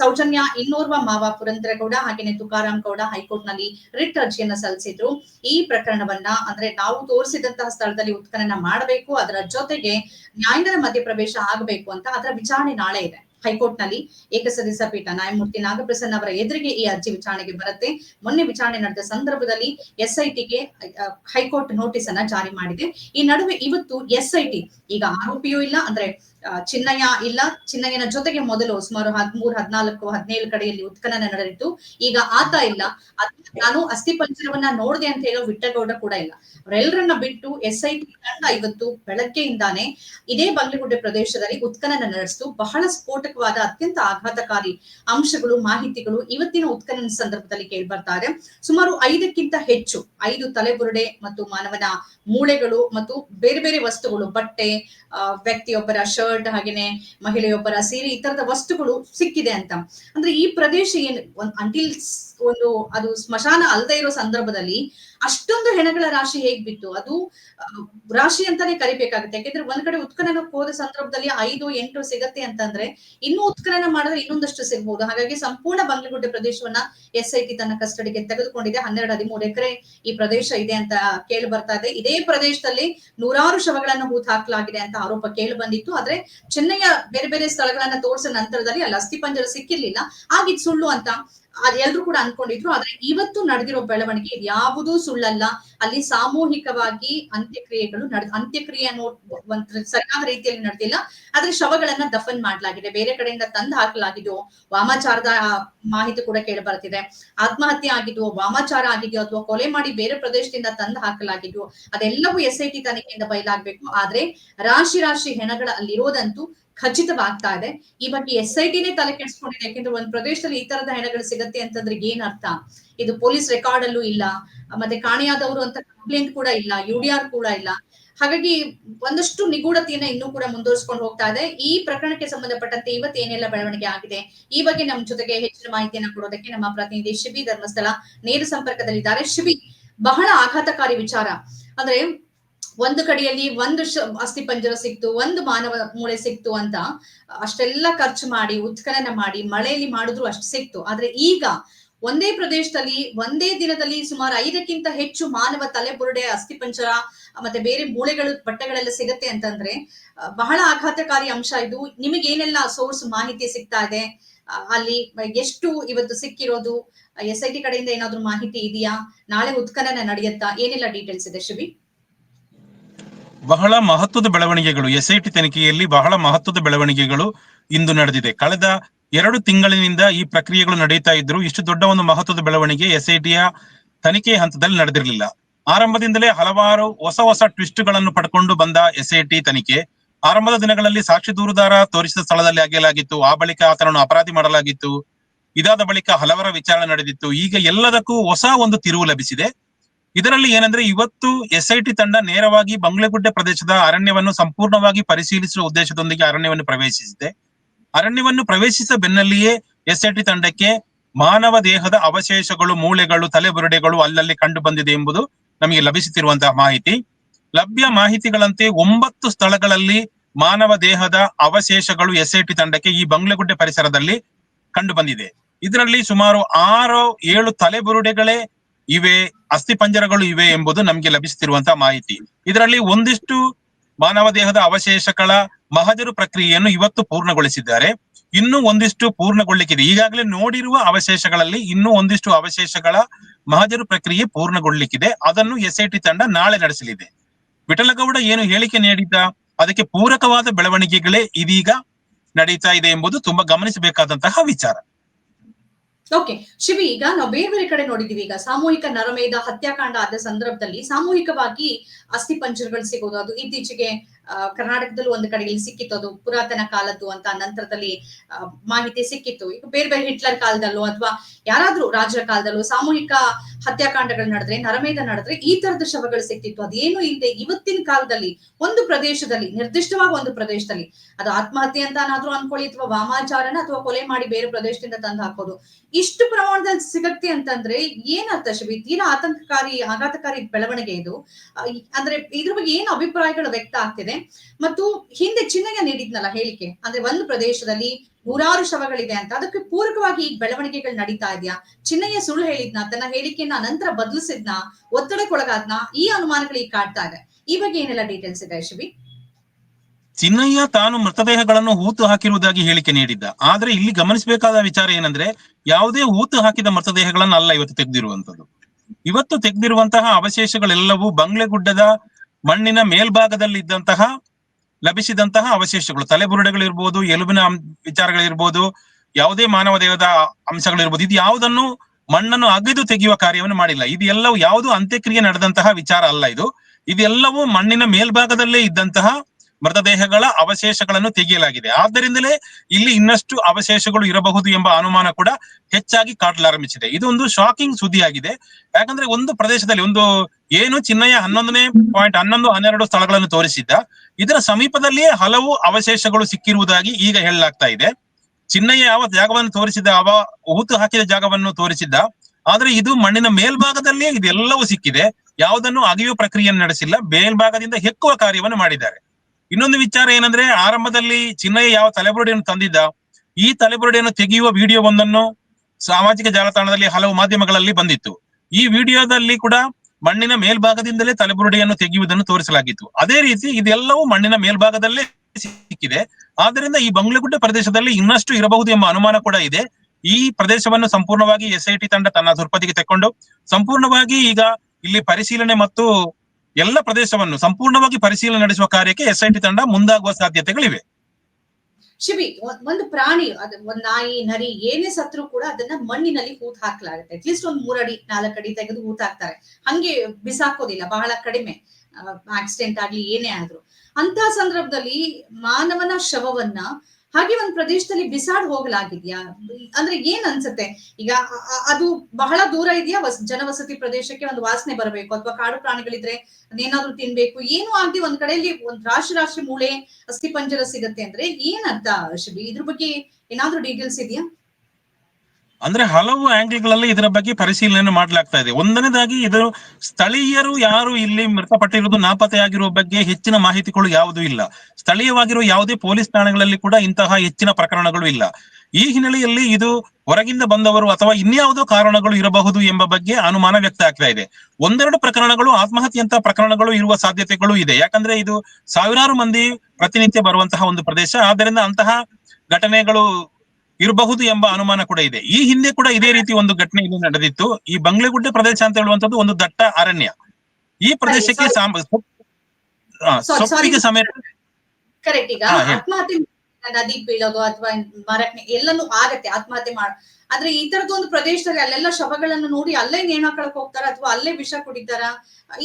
ಸೌಜನ್ಯ ಇನ್ನೋರ್ವ ಮಾವ ಪುರಂದರಗೌಡ ಹಾಗೇನೆ ತುಕಾರಾಂ ಗೌಡ ಹೈಕೋರ್ಟ್ನಲ್ಲಿ ರಿಟ್ ಅರ್ಜಿಯನ್ನ ಸಲ್ಲಿಸಿದ್ರು. ಈ ಪ್ರಕರಣವನ್ನ ಅಂದ್ರೆ ನಾವು ತೋರಿಸಿದಂತಹ ಸ್ಥಳದಲ್ಲಿ ಉತ್ಖನನ ಮಾಡಬೇಕು, ಅದರ ಜೊತೆಗೆ ನ್ಯಾಯಾಂಗದ ಮಧ್ಯಪ್ರವೇಶ ಆಗಬೇಕು ಅಂತ ಅದರ ವಿಚಾರಣೆ ನಾಳೆ ಇದೆ. ಹೈಕೋರ್ಟ್ನಲ್ಲಿ ಏಕಸದಸ್ಯ ಪೀಠ ನ್ಯಾಯಮೂರ್ತಿ ನಾಗಪ್ರಸನ್ನ ಅವರ ಎದುರಿಗೆ ಈ ಅರ್ಜಿ ವಿಚಾರಣೆಗೆ ಬರುತ್ತೆ. ಮೊನ್ನೆ ವಿಚಾರಣೆ ನಡೆದ ಸಂದರ್ಭದಲ್ಲಿ ಎಸ್ಐಟಿಗೆ ಹೈಕೋರ್ಟ್ ನೋಟಿಸ್ ಅನ್ನ ಜಾರಿ ಮಾಡಿದೆ. ಈ ನಡುವೆ ಇವತ್ತು ಎಸ್ಐಟಿ, ಈಗ ಆರೋಪಿಯೂ ಇಲ್ಲ, ಅಂದ್ರೆ ಚಿನ್ನಯ್ಯ ಇಲ್ಲ. ಚಿನ್ನಯ್ಯನ ಜೊತೆಗೆ ಮೊದಲು ಸುಮಾರು ಹದ್ಮೂರ್, ಹದ್ನಾಲ್ಕು, ಹದಿನೇಳು ಕಡೆಯಲ್ಲಿ ಉತ್ಖನನ ನಡೆದಿತ್ತು. ಈಗ ಆತ ಇಲ್ಲ. ನಾನು ಅಸ್ಥಿ ಪಂಚರವನ್ನ ನೋಡ್ದೆ ಅಂತ ಹೇಳೋ ವಿಟ್ಟಗೌಡ ಕೂಡ ಇಲ್ಲ. ಅವರೆಲ್ಲರನ್ನ ಬಿಟ್ಟು ಎಸ್ ಐ ಟಿ ತಂಡ ಇವತ್ತು ಬೆಳಗ್ಗೆಯಿಂದಾನೆ ಇದೇ ಬಂಗ್ಲೆಗುಡ್ಡೆ ಪ್ರದೇಶದಲ್ಲಿ ಉತ್ಖನನ ನಡೆಸಿತು. ಬಹಳ ಸ್ಫೋಟಕವಾದ, ಅತ್ಯಂತ ಆಘಾತಕಾರಿ ಅಂಶಗಳು, ಮಾಹಿತಿಗಳು ಇವತ್ತಿನ ಉತ್ಖನನ ಸಂದರ್ಭದಲ್ಲಿ ಕೇಳಿ ಬರ್ತಾ ಸುಮಾರು ಐದಕ್ಕಿಂತ ಹೆಚ್ಚು, ಐದು ತಲೆಬುರುಡೆ ಮತ್ತು ಮಾನವನ ಮೂಳೆಗಳು ಮತ್ತು ಬೇರೆ ಬೇರೆ ವಸ್ತುಗಳು, ಬಟ್ಟೆ ವ್ಯಕ್ತಿಯೊಬ್ಬರ ಶರ್ಟ್ ಹಾಗೇನೆ ಮಹಿಳೆಯೊಬ್ಬರ ಸೀರೆ ಈ ತರದ ವಸ್ತುಗಳು ಸಿಕ್ಕಿದೆ ಅಂತ. ಅಂದ್ರೆ ಈ ಪ್ರದೇಶ ಏನು ಅಂಟಿಲ್ ಒಂದು ಅದು ಸ್ಮಶಾನ ಅಲ್ಲದೆ ಇರೋ ಸಂದರ್ಭದಲ್ಲಿ ಅಷ್ಟೊಂದು ಹೆಣಗಳ ರಾಶಿ ಹೇಗ್ ಬಿತ್ತು? ಅದು ರಾಶಿ ಅಂತಾನೆ ಕರಿಬೇಕಾಗುತ್ತೆ. ಯಾಕೆಂದ್ರೆ ಒಂದ್ ಕಡೆ ಉತ್ಖನನಕ್ಕೆ ಹೋದ ಸಂದರ್ಭದಲ್ಲಿ ಐದು, ಎಂಟು ಸಿಗತ್ತೆ ಅಂತಂದ್ರೆ ಇನ್ನೂ ಉತ್ಖನನ ಮಾಡಿದ್ರೆ ಇನ್ನೊಂದಷ್ಟು ಸಿಗ್ಬಹುದು ಹಾಗಾಗಿ ಸಂಪೂರ್ಣ ಬಂಗ್ಲಗುಡ್ಡೆ ಪ್ರದೇಶವನ್ನ ಎಸ್ ಐ ಟಿ ತನ್ನ ಕಸ್ಟಡಿಗೆ ತೆಗೆದುಕೊಂಡಿದೆ. ಹನ್ನೆರಡು, ಹದಿಮೂರು ಎಕರೆ ಈ ಪ್ರದೇಶ ಇದೆ ಅಂತ ಕೇಳಿ ಬರ್ತಾ ಇದೆ. ಇದೇ ಪ್ರದೇಶದಲ್ಲಿ ನೂರಾರು ಶವಗಳನ್ನು ಹೂತ್ ಹಾಕಲಾಗಿದೆ ಅಂತ ಆರೋಪ ಕೇಳಿ ಬಂದಿತ್ತು. ಆದ್ರೆ ಚೆನ್ನೈಯ ಬೇರೆ ಬೇರೆ ಸ್ಥಳಗಳನ್ನ ತೋರಿಸಿದ ನಂತರದಲ್ಲಿ ಅಲ್ಲಿ ಅಸ್ಥಿಪಂಜರ ಸಿಕ್ಕಿರ್ಲಿಲ್ಲ. ಆಗಿದ್ ಸುಳ್ಳು ಅಂತ ಅದೆಲ್ಲರೂ ಕೂಡ ಅನ್ಕೊಂಡಿದ್ರು, ಆದ್ರೆ ಇವತ್ತು ನಡೆದಿರೋ ಬೆಳವಣಿಗೆ ಇದು ಯಾವುದೂ ಸುಳ್ಳಲ್ಲ. ಅಲ್ಲಿ ಸಾಮೂಹಿಕವಾಗಿ ಅಂತ್ಯಕ್ರಿಯೆಗಳು ನಡ್, ಅಂತ್ಯಕ್ರಿಯೆ ಅನ್ನೋ ಒಂದ್ ಸರಿಯಾದ ರೀತಿಯಲ್ಲಿ ನಡೆದಿಲ್ಲ. ಆದ್ರೆ ಶವಗಳನ್ನ ದಫನ್ ಮಾಡಲಾಗಿದೆ. ಬೇರೆ ಕಡೆಯಿಂದ ತಂದು ಹಾಕಲಾಗಿದ್ದು ವಾಮಾಚಾರದ ಮಾಹಿತಿ ಕೂಡ ಕೇಳಿ ಬರ್ತಿದೆ. ಆತ್ಮಹತ್ಯೆ ಆಗಿದ್ದು ವಾಮಾಚಾರ ಆಗಿದ್ಯೋ, ಅಥವಾ ಕೊಲೆ ಮಾಡಿ ಬೇರೆ ಪ್ರದೇಶದಿಂದ ತಂದು ಹಾಕಲಾಗಿದ್ದು, ಅದೆಲ್ಲವೂ ಎಸ್ ಐ ಟಿ ತನಿಖೆಯಿಂದ ಬಯಲಾಗಬೇಕು. ಆದ್ರೆ ರಾಶಿ ರಾಶಿ ಹೆಣಗಳ ಅಲ್ಲಿರೋದಂತೂ ಖಚಿತವಾಗ್ತಾ ಇದೆ. ಈ ಬಗ್ಗೆ ಎಸ್ ಐ ಟಿನೇ ತಲೆ ಕೆಡಿಸ್ಕೊಂಡಿದೆ. ಯಾಕೆಂದ್ರೆ ಒಂದ್ ಪ್ರದೇಶದಲ್ಲಿ ಈ ತರದ ಹೆಣಗಳು ಸಿಗತ್ತೆ ಅಂತಂದ್ರೆ ಏನ್ ಅರ್ಥ? ಇದು ಪೊಲೀಸ್ ರೆಕಾರ್ಡ್ ಅಲ್ಲೂ ಇಲ್ಲ. ಮತ್ತೆ ಕಾಣೆಯಾದವರು ಅಂತ ಕಂಪ್ಲೇಂಟ್ ಕೂಡ ಇಲ್ಲ ಯು ಡಿ ಆರ್ ಕೂಡ ಇಲ್ಲ. ಹಾಗಾಗಿ ಒಂದಷ್ಟು ನಿಗೂಢತೆಯನ್ನ ಇನ್ನೂ ಕೂಡ ಮುಂದುವರಿಸಿಕೊಂಡು ಹೋಗ್ತಾ ಇದೆ. ಈ ಪ್ರಕರಣಕ್ಕೆ ಸಂಬಂಧಪಟ್ಟಂತೆ ಇವತ್ತು ಏನೆಲ್ಲ ಬೆಳವಣಿಗೆ ಆಗಿದೆ? ಈ ಬಗ್ಗೆ ನಮ್ಮ ಜೊತೆಗೆ ಹೆಚ್ಚಿನ ಮಾಹಿತಿಯನ್ನ ಕೊಡೋದಕ್ಕೆ ನಮ್ಮ ಪ್ರತಿನಿಧಿ ಶಿಬಿ ಧರ್ಮಸ್ಥಳ ನೇರ ಸಂಪರ್ಕದಲ್ಲಿದ್ದಾರೆ. ಶಿಬಿ, ಬಹಳ ಆಘಾತಕಾರಿ ವಿಚಾರ. ಅಂದ್ರೆ ಒಂದು ಕಡೆಯಲ್ಲಿ ಒಂದು ಅಸ್ಥಿ ಪಂಜರ ಸಿಕ್ತು, ಒಂದು ಮಾನವ ಮೂಳೆ ಸಿಕ್ತು ಅಂತ ಅಷ್ಟೆಲ್ಲ ಖರ್ಚು ಮಾಡಿ, ಉತ್ಖನನ ಮಾಡಿ, ಮಳೆಯಲ್ಲಿ ಮಾಡಿದ್ರು ಅಷ್ಟು ಸಿಕ್ತು. ಆದ್ರೆ ಈಗ ಒಂದೇ ಪ್ರದೇಶದಲ್ಲಿ, ಒಂದೇ ದಿನದಲ್ಲಿ ಸುಮಾರು ಐದಕ್ಕಿಂತ ಹೆಚ್ಚು ಮಾನವ ತಲೆಬುರುಡೆ ಅಸ್ಥಿಪಂಜರ ಮತ್ತೆ ಬೇರೆ ಮೂಳೆಗಳು, ಬಟ್ಟೆಗಳೆಲ್ಲ ಸಿಗತ್ತೆ ಅಂತಂದ್ರೆ ಬಹಳ ಆಘಾತಕಾರಿ ಅಂಶ ಇದು. ನಿಮಗೆ ಏನೆಲ್ಲ ಸೋರ್ಸ್ ಮಾಹಿತಿ ಸಿಗ್ತಾ ಇದೆ? ಅಲ್ಲಿ ಎಷ್ಟು ಇವತ್ತು ಸಿಕ್ಕಿರೋದು? ಎಸ್ ಐ ಟಿ ಕಡೆಯಿಂದ ಏನಾದ್ರು ಮಾಹಿತಿ ಇದೆಯಾ? ನಾಳೆ ಉತ್ಖನನ ನಡೆಯುತ್ತಾ? ಏನೆಲ್ಲ ಡೀಟೇಲ್ಸ್ ಇದೆ ಶಿವಿ ಬಹಳ ಮಹತ್ವದ ಬೆಳವಣಿಗೆಗಳು ಎಸ್ಐಟಿ ತನಿಖೆಯಲ್ಲಿ ಬಹಳ ಮಹತ್ವದ ಬೆಳವಣಿಗೆಗಳು ಇಂದು ನಡೆದಿದೆ. ಕಳೆದ ಎರಡು ತಿಂಗಳಿನಿಂದ ಈ ಪ್ರಕ್ರಿಯೆಗಳು ನಡೆಯುತ್ತಾ ಇದ್ರು ಇಷ್ಟು ದೊಡ್ಡ ಒಂದು ಮಹತ್ವದ ಬೆಳವಣಿಗೆ ಎಸ್ಐಟಿಯ ತನಿಖೆ ಹಂತದಲ್ಲಿ ನಡೆದಿರಲಿಲ್ಲ. ಆರಂಭದಿಂದಲೇ ಹಲವಾರು ಹೊಸ ಹೊಸ ಟ್ವಿಸ್ಟ್ಗಳನ್ನು ಪಡ್ಕೊಂಡು ಬಂದ ಎಸ್ಐಟಿ ತನಿಖೆ. ಆರಂಭದ ದಿನಗಳಲ್ಲಿ ಸಾಕ್ಷಿ ದೂರುದಾರ ತೋರಿಸಿದ ಸ್ಥಳದಲ್ಲಿ ಅಗೆಯಲಾಗಿತ್ತು. ಆ ಬಳಿಕ ಆತನನ್ನು ಅಪರಾಧಿ ಮಾಡಲಾಗಿತ್ತು. ಇದಾದ ಬಳಿಕ ಹಲವರ ವಿಚಾರಣೆ ನಡೆದಿತ್ತು. ಈಗ ಎಲ್ಲದಕ್ಕೂ ಹೊಸ ಒಂದು ತಿರುವು ಲಭಿಸಿದೆ. ಇದರಲ್ಲಿ ಏನಂದ್ರೆ ಇವತ್ತು ಎಸ್ಐಟಿ ತಂಡ ನೇರವಾಗಿ ಬಂಗ್ಲೆಗುಡ್ಡೆ ಪ್ರದೇಶದ ಅರಣ್ಯವನ್ನು ಸಂಪೂರ್ಣವಾಗಿ ಪರಿಶೀಲಿಸುವ ಉದ್ದೇಶದೊಂದಿಗೆ ಅರಣ್ಯವನ್ನು ಪ್ರವೇಶಿಸಿದೆ. ಅರಣ್ಯವನ್ನು ಪ್ರವೇಶಿಸಿದ ಬೆನ್ನಲ್ಲಿಯೇ ಎಸ್ಐಟಿ ತಂಡಕ್ಕೆ ಮಾನವ ದೇಹದ ಅವಶೇಷಗಳು, ಮೂಳೆಗಳು, ತಲೆಬುರುಡೆಗಳು ಅಲ್ಲಲ್ಲಿ ಕಂಡು ಬಂದಿದೆ ಎಂಬುದು ನಮಗೆ ಲಭಿಸುತ್ತಿರುವಂತಹ ಮಾಹಿತಿ. ಲಭ್ಯ ಮಾಹಿತಿಗಳಂತೆ ಒಂಬತ್ತು ಸ್ಥಳಗಳಲ್ಲಿ ಮಾನವ ದೇಹದ ಅವಶೇಷಗಳು ಎಸ್ಐಟಿ ತಂಡಕ್ಕೆ ಈ ಬಂಗ್ಲೆಗುಡ್ಡೆ ಪರಿಸರದಲ್ಲಿ ಕಂಡು ಬಂದಿದೆ. ಇದರಲ್ಲಿ ಸುಮಾರು ಆರು, ಏಳು ತಲೆಬುರುಡೆಗಳೇ ಇವೆ ಅಸ್ಥಿಪಂಜರಗಳು ಇವೆ ಎಂಬುದು ನಮಗೆ ಲಭಿಸುತ್ತಿರುವಂತಹ ಮಾಹಿತಿ. ಇದರಲ್ಲಿ ಒಂದಿಷ್ಟು ಮಾನವ ದೇಹದ ಅವಶೇಷಗಳ ಮಹಜರು ಪ್ರಕ್ರಿಯೆಯನ್ನು ಇವತ್ತು ಪೂರ್ಣಗೊಳಿಸಿದ್ದಾರೆ. ಇನ್ನೂ ಒಂದಿಷ್ಟು ಪೂರ್ಣಗೊಳ್ಳಿಕ್ಕಿದೆ. ಈಗಾಗಲೇ ನೋಡಿರುವ ಅವಶೇಷಗಳಲ್ಲಿ ಇನ್ನೂ ಒಂದಿಷ್ಟು ಅವಶೇಷಗಳ ಮಹಜರು ಪ್ರಕ್ರಿಯೆ ಪೂರ್ಣಗೊಳ್ಳಿಕ್ಕಿದೆ. ಅದನ್ನು ಎಸ್ಐಟಿ ತಂಡ ನಾಳೆ ನಡೆಸಲಿದೆ. ವಿಠಲಗೌಡ ಏನು ಹೇಳಿಕೆ ನೀಡಿದ್ದ? ಅದಕ್ಕೆ ಪೂರಕವಾದ ಬೆಳವಣಿಗೆಗಳೇ ಇದೀಗ ನಡೀತಾ ಇದೆ ಎಂಬುದು ತುಂಬಾ ಗಮನಿಸಬೇಕಾದಂತಹ ವಿಚಾರ. ಓಕೆ ಶಿವಿ, ಈಗ ನಾವು ಬೇರೆ ಬೇರೆ ಕಡೆ ನೋಡಿದೀವಿ. ಈಗ ಸಾಮೂಹಿಕ ನರಮೇಧ ಹತ್ಯಾಕಾಂಡ ಆದ ಸಂದರ್ಭದಲ್ಲಿ ಸಾಮೂಹಿಕವಾಗಿ ಅಸ್ಥಿ ಪಂಜರಗಳು ಸಿಗೋದು. ಅದು ಇತ್ತೀಚೆಗೆ ಕರ್ನಾಟಕದಲ್ಲೂ ಒಂದು ಕಡೆಯಲ್ಲಿ ಸಿಕ್ಕಿತ್ತು. ಅದು ಪುರಾತನ ಕಾಲದ್ದು ಅಂತ ನಂತರದಲ್ಲಿ ಮಾಹಿತಿ ಸಿಕ್ಕಿತ್ತು. ಈಗ ಬೇರೆ ಬೇರೆ ಹಿಟ್ಲರ್ ಕಾಲದಲ್ಲೋ ಅಥವಾ ಯಾರಾದ್ರೂ ರಾಜರ ಕಾಲದಲ್ಲೂ ಸಾಮೂಹಿಕ ಹತ್ಯಾಕಾಂಡಗಳು ನಡೆದ್ರೆ, ನರಮೇಧ ನಡೆದ್ರೆ ಈ ತರದ ಶವಗಳು ಸಿಕ್ತಿತ್ತು. ಅದೇನು ಇಲ್ಲದೆ ಇವತ್ತಿನ ಕಾಲದಲ್ಲಿ ಒಂದು ಪ್ರದೇಶದಲ್ಲಿ ನಿರ್ದಿಷ್ಟವಾಗಿ ಒಂದು ಪ್ರದೇಶದಲ್ಲಿ, ಅದು ಆತ್ಮಹತ್ಯೆ ಅಂತಾನಾದ್ರೂ ಅನ್ಕೊಳ್ಳಿ ಅಥವಾ ವಾಮಾಚಾರನ ಅಥವಾ ಕೊಲೆ ಮಾಡಿ ಬೇರೆ ಪ್ರದೇಶದಿಂದ ತಂದು ಹಾಕೋದು ಇಷ್ಟು ಪ್ರಮಾಣದಲ್ಲಿ ಸಿಗತ್ತೆ ಅಂತಂದ್ರೆ ಏನರ್ಥ ಶಿವಿ ತೀರಾ ಆತಂಕಕಾರಿ, ಆಘಾತಕಾರಿ ಬೆಳವಣಿಗೆ ಇದು. ಅಂದ್ರೆ ಇದ್ರ ಬಗ್ಗೆ ಏನು ಅಭಿಪ್ರಾಯಗಳು ವ್ಯಕ್ತ ಆಗ್ತಿದೆ? ಮತ್ತು ಹಿಂದೆ ಚಿನ್ನಯ್ಯ ನೀಡಿದ್ನಲ್ಲ ಹೇಳಿಕೆ, ಅಂದ್ರೆ ಒಂದು ಪ್ರದೇಶದಲ್ಲಿ ನೂರಾರು ಶವಗಳಿದೆ ಅಂತ, ಅದಕ್ಕೆ ಪೂರಕವಾಗಿ ಈ ಬೆಳವಣಿಗೆಗಳು ನಡೀತಾ ಇದೆಯಾ? ಚಿನ್ನಯ್ಯ ಸುಳ್ಳು ಹೇಳಿದ್ನ? ತನ್ನ ಹೇಳಿಕೆಯನ್ನ ನಂತರ ಬದಲಿಸಿದ್ನ? ಒತ್ತಡಕ್ಕೊಳಗಾದ್ನ? ಈ ಅನುಮಾನಗಳು ಈಗ ಕಾಡ್ತಾ ಇದೆ. ಈ ಬಗ್ಗೆ ಏನೆಲ್ಲ ಡೀಟೇಲ್ಸ್ ಇದೆ ಶಿವಿ ಚಿನ್ನಯ್ಯ ತಾನು ಮೃತದೇಹಗಳನ್ನು ಹೂತು ಹಾಕಿರುವುದಾಗಿ ಹೇಳಿಕೆ ನೀಡಿದ್ದ. ಆದ್ರೆ ಇಲ್ಲಿ ಗಮನಿಸಬೇಕಾದ ವಿಚಾರ ಏನಂದ್ರೆ, ಯಾವುದೇ ಹೂತು ಹಾಕಿದ ಮೃತದೇಹಗಳನ್ನ ಅಲ್ಲ ಇವತ್ತು ತೆಗೆದಿರುವಂತದ್ದು ಇವತ್ತು ತೆಗೆದಿರುವಂತಹ ಅವಶೇಷಗಳೆಲ್ಲವೂ ಬಂಗ್ಲೆಗುಡ್ಡದ ಮಣ್ಣಿನ ಮೇಲ್ಭಾಗದಲ್ಲಿ ಇದ್ದಂತಹ ಲಭಿಸಿದಂತಹ ಅವಶೇಷಗಳು. ತಲೆಬುರುಡೆಗಳಿರ್ಬೋದು, ಎಲುಬಿನ ವಿಚಾರಗಳಿರ್ಬೋದು, ಯಾವುದೇ ಮಾನವ ದೇಹದ ಅಂಶಗಳಿರ್ಬೋದು, ಇದು ಯಾವುದನ್ನು ಮಣ್ಣನ್ನು ಅಗೆದು ತೆಗೆಯುವ ಕಾರ್ಯವನ್ನು ಮಾಡಿಲ್ಲ. ಇದು ಎಲ್ಲವೂ ಯಾವುದು ಅಂತ್ಯಕ್ರಿಯೆ ನಡೆದಂತಹ ವಿಚಾರ ಅಲ್ಲ ಇದು. ಇದೆಲ್ಲವೂ ಮಣ್ಣಿನ ಮೇಲ್ಭಾಗದಲ್ಲೇ ಇದ್ದಂತಹ ಮೃತದೇಹಗಳ ಅವಶೇಷಗಳನ್ನು ತೆಗೆಯಲಾಗಿದೆ. ಆದ್ದರಿಂದಲೇ ಇಲ್ಲಿ ಇನ್ನಷ್ಟು ಅವಶೇಷಗಳು ಇರಬಹುದು ಎಂಬ ಅನುಮಾನ ಕೂಡ ಹೆಚ್ಚಾಗಿ ಕಾಡಲಾರಂಭಿಸಿದೆ ಒಂದು ಶಾಕಿಂಗ್ ಸುದ್ದಿಯಾಗಿದೆ. ಯಾಕಂದ್ರೆ ಒಂದು ಪ್ರದೇಶದಲ್ಲಿ ಒಂದು ಏನು ಚಿನ್ನಯ ಹನ್ನೊಂದನೇ ಪಾಯಿಂಟ್ ಹನ್ನೊಂದು ಹನ್ನೆರಡು ಸ್ಥಳಗಳನ್ನು ತೋರಿಸಿದ್ದ. ಇದರ ಸಮೀಪದಲ್ಲಿಯೇ ಹಲವು ಅವಶೇಷಗಳು ಸಿಕ್ಕಿರುವುದಾಗಿ ಈಗ ಹೇಳಲಾಗ್ತಾ ಇದೆ. ಚಿನ್ನಯ್ಯ ಯಾವ ಜಾಗವನ್ನು ತೋರಿಸಿದ್ದ, ಅವ ಹೂತು ಹಾಕಿದ ಜಾಗವನ್ನು ತೋರಿಸಿದ್ದ. ಆದ್ರೆ ಇದು ಮಣ್ಣಿನ ಮೇಲ್ಭಾಗದಲ್ಲಿಯೇ ಇದೆಲ್ಲವೂ ಸಿಕ್ಕಿದೆ. ಯಾವುದನ್ನು ಅಗೆಯುವ ಪ್ರಕ್ರಿಯೆಯನ್ನು ನಡೆಸಿಲ್ಲ. ಮೇಲ್ಭಾಗದಿಂದ ಹೆಕ್ಕುವ ಕಾರ್ಯವನ್ನು ಮಾಡಿದ್ದಾರೆ. ಇನ್ನೊಂದು ವಿಚಾರ ಏನಂದ್ರೆ ಆರಂಭದಲ್ಲಿ ಚಿನ್ನಯ್ಯ ಯಾವ ತಲೆಬುರುಡೆಯನ್ನು ತಂದಿದ್ದ? ಈ ತಲೆಬುರುಡೆಯನ್ನು ತೆಗೆಯುವ ವಿಡಿಯೋ ಒಂದನ್ನು ಸಾಮಾಜಿಕ ಜಾಲತಾಣದಲ್ಲಿ ಹಲವು ಮಾಧ್ಯಮಗಳಲ್ಲಿ ಬಂದಿತ್ತು. ಈ ವಿಡಿಯೋದಲ್ಲಿ ಕೂಡ ಮಣ್ಣಿನ ಮೇಲ್ಭಾಗದಿಂದಲೇ ತಲೆಬುರುಡೆಯನ್ನು ತೆಗೆಯುವುದನ್ನು ತೋರಿಸಲಾಗಿತ್ತು. ಅದೇ ರೀತಿ ಇದೆಲ್ಲವೂ ಮಣ್ಣಿನ ಮೇಲ್ಭಾಗದಲ್ಲೇ ಸಿಕ್ಕಿದೆ. ಆದ್ದರಿಂದ ಈ ಬಂಗ್ಲೆಗುಡ್ಡ ಪ್ರದೇಶದಲ್ಲಿ ಇನ್ನಷ್ಟು ಇರಬಹುದು ಎಂಬ ಅನುಮಾನ ಕೂಡ ಇದೆ. ಈ ಪ್ರದೇಶವನ್ನು ಸಂಪೂರ್ಣವಾಗಿ ಎಸ್ಐಟಿ ತಂಡ ತನ್ನ ದುರ್ಪತಿಗೆ ತೆಕ್ಕೊಂಡು, ಸಂಪೂರ್ಣವಾಗಿ ಈಗ ಇಲ್ಲಿ ಪರಿಶೀಲನೆ ಮತ್ತು ಎಲ್ಲ ಪ್ರದೇಶವನ್ನು ಸಂಪೂರ್ಣವಾಗಿ ಪರಿಶೀಲನೆ ನಡೆಸುವ ಕಾರ್ಯಕ್ಕೆ ಎಸ್ಐಟಿ ತಂಡ ಮುಂದಾಗುವ ಸಾಧ್ಯತೆಗಳಿವೆ. ಶಿಬಿ ಒಂದ್- ಪ್ರಾಣಿ, ಅದ್, ಒಂದ್ ನಾಯಿ, ನರಿ, ಏನೇ ಸತ್ರು ಕೂಡ ಅದನ್ನ ಮಣ್ಣಿನಲ್ಲಿ ಹೂತ್ ಹಾಕ್ಲಾಗುತ್ತೆ. ಅಟ್ಲೀಸ್ಟ್ ಒಂದ್ ಮೂರಡಿ ನಾಲ್ಕಡಿ ತೆಗೆದು ಹೂತ್ ಹಾಕ್ತಾರೆ. ಹಂಗೆ ಬಿಸಾಕೋದಿಲ್ಲ, ಬಹಳ ಕಡಿಮೆ. ಆಕ್ಸಿಡೆಂಟ್ ಆಗ್ಲಿ, ಏನೇ ಆದ್ರೂ. ಅಂತ ಸಂದರ್ಭದಲ್ಲಿ ಮಾನವನ ಶವವನ್ನ ಹಾಗೆ ಒಂದ್ ಪ್ರದೇಶದಲ್ಲಿ ಬಿಸಾಡ್ ಹೋಗಲಾಗಿದ್ಯಾ? ಅಂದ್ರೆ ಏನ್ ಅನ್ಸುತ್ತೆ? ಈಗ ಅದು ಬಹಳ ದೂರ ಇದೆಯಾ? ವಸ್, ಜನವಸತಿ ಪ್ರದೇಶಕ್ಕೆ ಒಂದು ವಾಸನೆ ಬರಬೇಕು, ಅಥವಾ ಕಾಡು ಪ್ರಾಣಿಗಳಿದ್ರೆ ಅದೇನಾದ್ರೂ ತಿನ್ಬೇಕು, ಏನು ಆಗದೆ ಒಂದ್ ಕಡೆಯಲ್ಲಿ ಒಂದ್ ರಾಶಿ ರಾಶಿ ಮೂಳೆ, ಅಸ್ಥಿ ಪಂಜರ ಸಿಗತ್ತೆ ಅಂದ್ರೆ ಏನ್ ಅರ್ಥ ಶಿಬಿ ಇದ್ರ ಬಗ್ಗೆ ಏನಾದ್ರೂ ಡೀಟೇಲ್ಸ್ ಇದೆಯಾ? ಅಂದ್ರೆ ಹಲವು ಆಂಗಲ್ಗಳಲ್ಲಿ ಇದರ ಬಗ್ಗೆ ಪರಿಶೀಲನೆ ಮಾಡಲಾಗ್ತಾ ಇದೆ. ಒಂದನೇದಾಗಿ ಇದು ಸ್ಥಳೀಯರು ಯಾರು ಇಲ್ಲಿ ಮೃತಪಟ್ಟಿರುವುದು ನಾಪತ್ತೆಯಾಗಿರುವ ಬಗ್ಗೆ ಹೆಚ್ಚಿನ ಮಾಹಿತಿಗಳು ಯಾವುದೂ ಇಲ್ಲ. ಸ್ಥಳೀಯವಾಗಿರುವ ಯಾವುದೇ ಪೊಲೀಸ್ ಠಾಣೆಗಳಲ್ಲಿ ಕೂಡ ಇಂತಹ ಹೆಚ್ಚಿನ ಪ್ರಕರಣಗಳು ಇಲ್ಲ. ಈ ಹಿನ್ನೆಲೆಯಲ್ಲಿ ಇದು ಹೊರಗಿಂದ ಬಂದವರು ಅಥವಾ ಇನ್ಯಾವುದೋ ಕಾರಣಗಳು ಇರಬಹುದು ಎಂಬ ಬಗ್ಗೆ ಅನುಮಾನ ವ್ಯಕ್ತ ಆಗ್ತಾ ಇದೆ. ಒಂದೆರಡು ಪ್ರಕರಣಗಳು ಆತ್ಮಹತ್ಯೆಯಂತಹ ಪ್ರಕರಣಗಳು ಇರುವ ಸಾಧ್ಯತೆಗಳು ಇದೆ. ಯಾಕಂದ್ರೆ ಇದು ಸಾವಿರಾರು ಮಂದಿ ಪ್ರತಿನಿತ್ಯ ಬರುವಂತಹ ಒಂದು ಪ್ರದೇಶ. ಆದ್ದರಿಂದ ಅಂತಹ ಘಟನೆಗಳು ಇರಬಹುದು ಎಂಬ ಅನುಮಾನ ಕೂಡ ಇದೆ. ಈ ಹಿಂದೆ ಕೂಡ ಇದೇ ರೀತಿ ಒಂದು ಘಟನೆ ಇಲ್ಲಿ ನಡೆದಿತ್ತು. ಈ ಬಂಗ್ಲೆಗುಡ್ಡೆ ಪ್ರದೇಶ ಅಂತ ಹೇಳುವಂತದ್ದು ಒಂದು ದಟ್ಟ ಅರಣ್ಯ. ಈ ಪ್ರದೇಶಕ್ಕೆ ಸೊಪ್ಪಿಗೆ ಸಮೇತ ಕರೆಕ್ಟ್ ಈಗ ಆತ್ಮಹತ್ಯೆ ನದಿಗ್ ಬೀಳೋದು ಅಥವಾ ಮರಕ್ಕೆ ಎಲ್ಲಾನು ಆಗತ್ತೆ ಆತ್ಮಹತ್ಯೆ ಮಾಡ ಆದ್ರೆ ಈ ತರದ ಒಂದು ಪ್ರದೇಶದಲ್ಲಿ ಅಲ್ಲೆಲ್ಲ ಶವಗಳನ್ನು ನೋಡಿ ಅಲ್ಲೇ ನೇಣು ಹಾಕೊಳಕ್ ಹೋಗ್ತಾರ ಅಥವಾ ಅಲ್ಲೇ ವಿಷ ಕುಡಿತಾರ?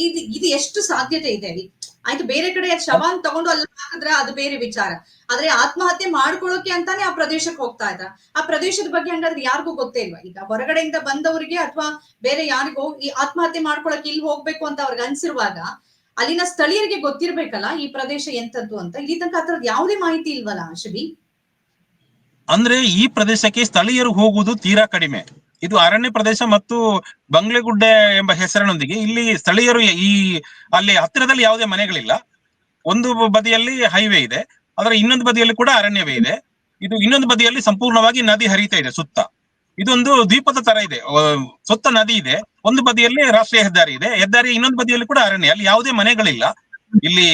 ಇದು ಇದು ಎಷ್ಟು ಸಾಧ್ಯತೆ ಇದೆ ಅಲ್ಲಿ? ಆಯ್ತು ಬೇರೆ ಕಡೆ ಶವನ್ ತಗೊಂಡು ಅಲ್ಲಿ ಹಾಕಿದ್ರೆ ಅದು ಬೇರೆ ವಿಚಾರ. ಆದ್ರೆ ಆತ್ಮಹತ್ಯೆ ಮಾಡ್ಕೊಳ್ಳೋಕೆ ಅಂತಾನೆ ಆ ಪ್ರದೇಶಕ್ಕೆ ಹೋಗ್ತಾ ಇದ್ರ ಆ ಪ್ರದೇಶದ ಬಗ್ಗೆ ಹಂಗಾದ್ರೆ ಯಾರಿಗೂ ಗೊತ್ತೇ ಇಲ್ವಾ? ಈಗ ಹೊರಗಡೆಯಿಂದ ಬಂದವರಿಗೆ ಅಥವಾ ಬೇರೆ ಯಾರಿಗೋ ಈ ಆತ್ಮಹತ್ಯೆ ಮಾಡ್ಕೊಳಕ್ ಇಲ್ಲಿ ಹೋಗ್ಬೇಕು ಅಂತ ಅವ್ರಿಗೆ ಅನ್ಸಿರುವಾಗ ಅಲ್ಲಿನ ಸ್ಥಳೀಯರಿಗೆ ಗೊತ್ತಿರ್ಬೇಕಲ್ಲ ಈ ಪ್ರದೇಶ ಎಂತದ್ದು ಅಂತ. ಇಲ್ಲಿ ತನಕ ಅದ್ರದ್ದು ಯಾವುದೇ ಮಾಹಿತಿ ಇಲ್ವಲ್ಲ ಶಬಿ? ಅಂದ್ರೆ ಈ ಪ್ರದೇಶಕ್ಕೆ ಸ್ಥಳೀಯರು ಹೋಗುವುದು ತೀರಾ ಕಡಿಮೆ. ಇದು ಅರಣ್ಯ ಪ್ರದೇಶ ಮತ್ತು ಬಂಗ್ಲೆಗುಡ್ಡೆ ಎಂಬ ಹೆಸರಿನೊಂದಿಗೆ ಇಲ್ಲಿ ಸ್ಥಳೀಯರು ಈ ಅಲ್ಲಿ ಹತ್ತಿರದಲ್ಲಿ ಯಾವುದೇ ಮನೆಗಳಿಲ್ಲ. ಒಂದು ಬದಿಯಲ್ಲಿ ಹೈವೇ ಇದೆ, ಅದರ ಇನ್ನೊಂದು ಬದಿಯಲ್ಲಿ ಕೂಡ ಅರಣ್ಯವೇ ಇದೆ. ಇದು ಇನ್ನೊಂದು ಬದಿಯಲ್ಲಿ ಸಂಪೂರ್ಣವಾಗಿ ನದಿ ಹರಿತಾ ಇದೆ ಸುತ್ತ. ಇದೊಂದು ದ್ವೀಪದ ತರ ಇದೆ ಸುತ್ತ ನದಿ ಇದೆ. ಒಂದು ಬದಿಯಲ್ಲಿ ರಾಷ್ಟ್ರೀಯ ಹೆದ್ದಾರಿ ಇದೆ ಹೆದ್ದಾರಿ ಇನ್ನೊಂದು ಬದಿಯಲ್ಲಿ ಕೂಡ ಅರಣ್ಯ, ಅಲ್ಲಿ ಯಾವುದೇ ಮನೆಗಳಿಲ್ಲ. ಇಲ್ಲಿ